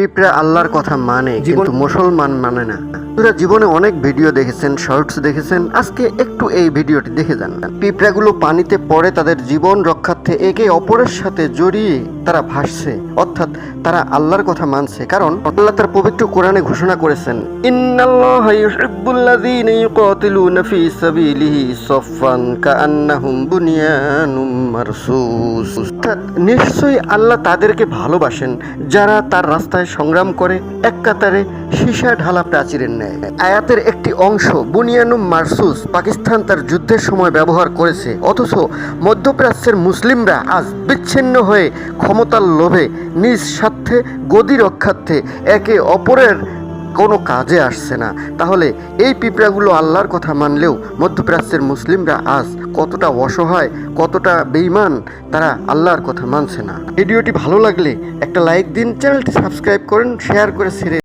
পিঁপড়া আল্লাহর কথা মানে কিন্তু মুসলমান মানে না। আপনারা জীবনে অনেক ভিডিও দেখেছেন শর্টস দেখেছেন আজকে একটু এই ভিডিওটি দেখে যান। পিঁপড়াগুলো পানিতে পড়ে তাদের জীবন রক্ষার্থে একে অপরের সাথে জড়িয়ে তারা ভাসছে, অর্থাৎ তারা আল্লাহর কথা মানছে। কারণ আল্লাহ তার পবিত্র কোরআনে ঘোষণা করেছেন নিশ্চয়ই আল্লাহ তাদেরকে ভালোবাসেন, যারা তার রাস্তায় সংগ্রাম করে, এক কাতারে সীসা ঢালা প্রাচীরের ন্যায়। আয়াতের একটি অংশ, বুনিয়ানুম মারসুস পাকিস্তান তার যুদ্ধের সময় ব্যবহার করেছে। অথচ মধ্যপ্রাচ্যের মুসলিমরা আজ বিচ্ছিন্ন হয়ে ক্ষমতার লোভে, নিজ স্বার্থে, গদি রক্ষার্থে একে অপরের কোনো কাজে আসছে না। তাহলে এই পিঁপড়াগুলো আল্লাহর কথা মানলেও মধ্যপ্রাচ্যের মুসলিমরা আজ কতটা অসহায়, কতটা বেইমান তারা আল্লাহর কথা মানছে না। ভিডিওটি ভালো লাগলে একটা লাইক দিন, চ্যানেলটি সাবস্ক্রাইব করেন, শেয়ার করে ছেড়ে